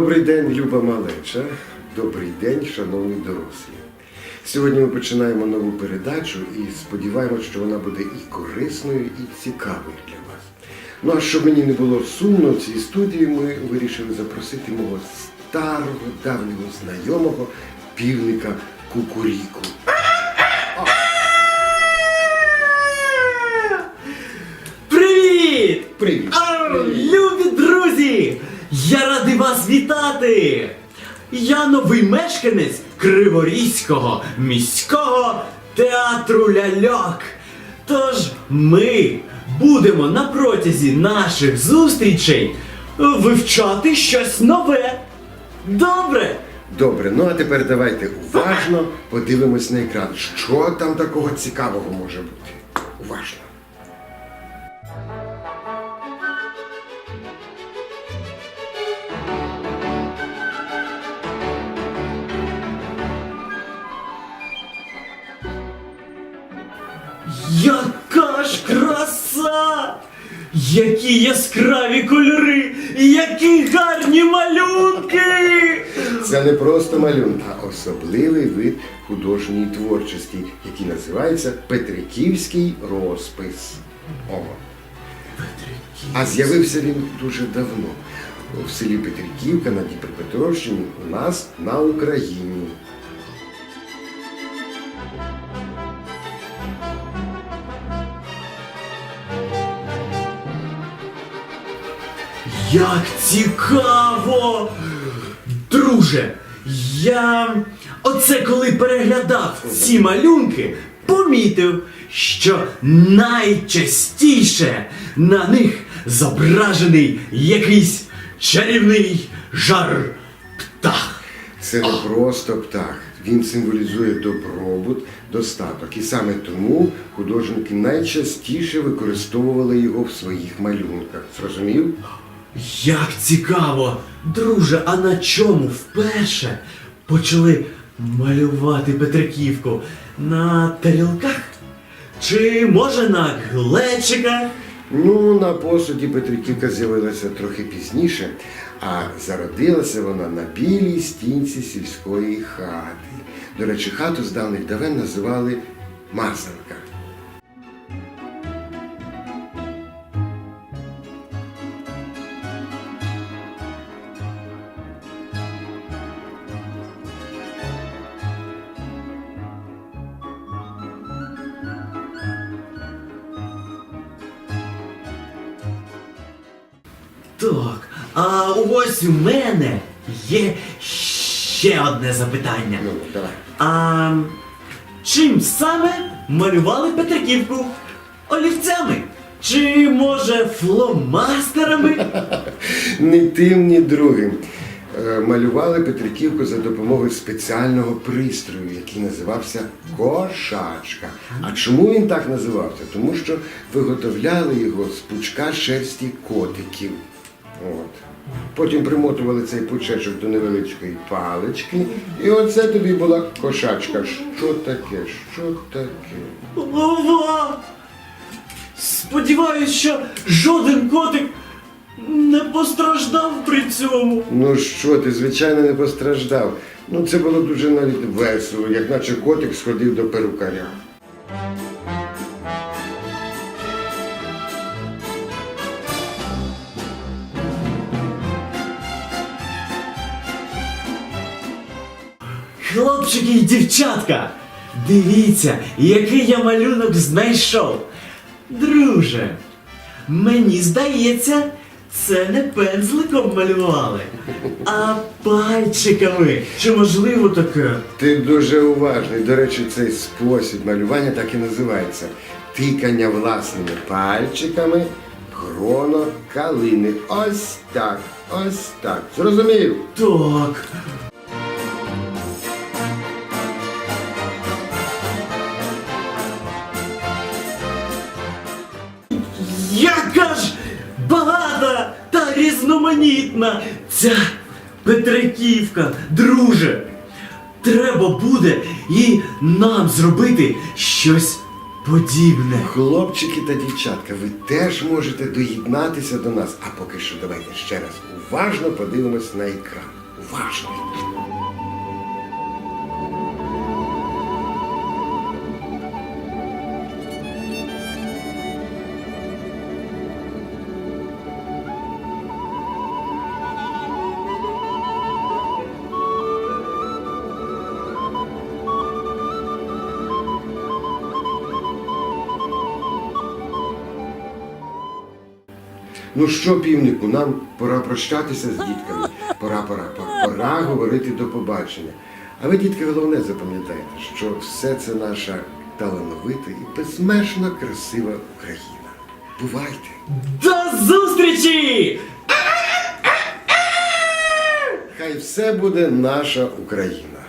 Добрий день, Люба Малеча. Добрий день, шановні дорослі. Сьогодні ми починаємо нову передачу і сподіваємось, що вона буде і корисною, і цікавою для вас. Ну а щоб мені не було сумно в цій студії, ми вирішили запросити мого старого давнього знайомого півника Кукуріку. Привіт! Привіт! Я радий вас вітати! Я новий мешканець Криворізького міського театру ляльок. Тож ми будемо на протязі наших зустрічей вивчати щось нове. Добре? Добре, ну а тепер давайте уважно подивимось на екран. Що там такого цікавого може бути? Уважно. Які яскраві кольори! Які гарні малюнки! Це не просто малюнок, а особливий вид художньої творчості, який називається Петриківський розпис. О. А з'явився він дуже давно. В селі Петриківка на Дніпропетровщині у нас на Україні. Як цікаво! Друже, я оце коли переглядав ці малюнки, помітив, що найчастіше на них зображений якийсь чарівний жар птах. Це не просто птах. Він символізує добробут, достаток. І саме тому художники найчастіше використовували його в своїх малюнках. Зрозумів? Як цікаво! Друже, а на чому вперше почали малювати Петриківку? На тарілках? Чи може на глечиках? Ну, на посуді Петриківка з'явилася трохи пізніше, а зародилася вона на білій стінці сільської хати. До речі, хату з давних давен називали Мазанка. Так, а ось у мене є ще одне запитання. Ну, давай. А чим саме малювали Петриківку? Олівцями? Чи може фломастерами? Ні тим, ні другим. Е, Малювали Петриківку за допомогою спеціального пристрою, який називався кошачка. А чому він так називався? Тому що виготовляли його з пучка шерсті котиків. От. Потім примотували цей пучечок до невеличкої палички, і оце тобі була кошачка. Що таке? Що таке? Ова! Сподіваюсь, що жоден котик не постраждав при цьому. Ну що ти, звичайно, не постраждав. Ну це було дуже навіть весело, як наче котик сходив до перукаря. Хлопчики і дівчатка, дивіться, який я малюнок знайшов. Друже, мені здається, це не пензликом малювали, а пальчиками. Чи можливо таке? Ти дуже уважний. До речі, цей спосіб малювання так і називається. Тикання власними пальчиками гроно калини. Ось так, ось так. Зрозумів? Так. Різноманітна ця Петриківка, друже. Треба буде і нам зробити щось подібне. Хлопчики та дівчатка, ви теж можете доєднатися до нас. А поки що давайте ще раз уважно подивимось на екран. Уважно. Ну що, півнику, нам пора прощатися з дітками. Пора, пора, пора, пора говорити до побачення. А ви, дітки, головне запам'ятайте, що все це наша талановита і безмежно красива Україна. Бувайте! До зустрічі! Хай все буде наша Україна.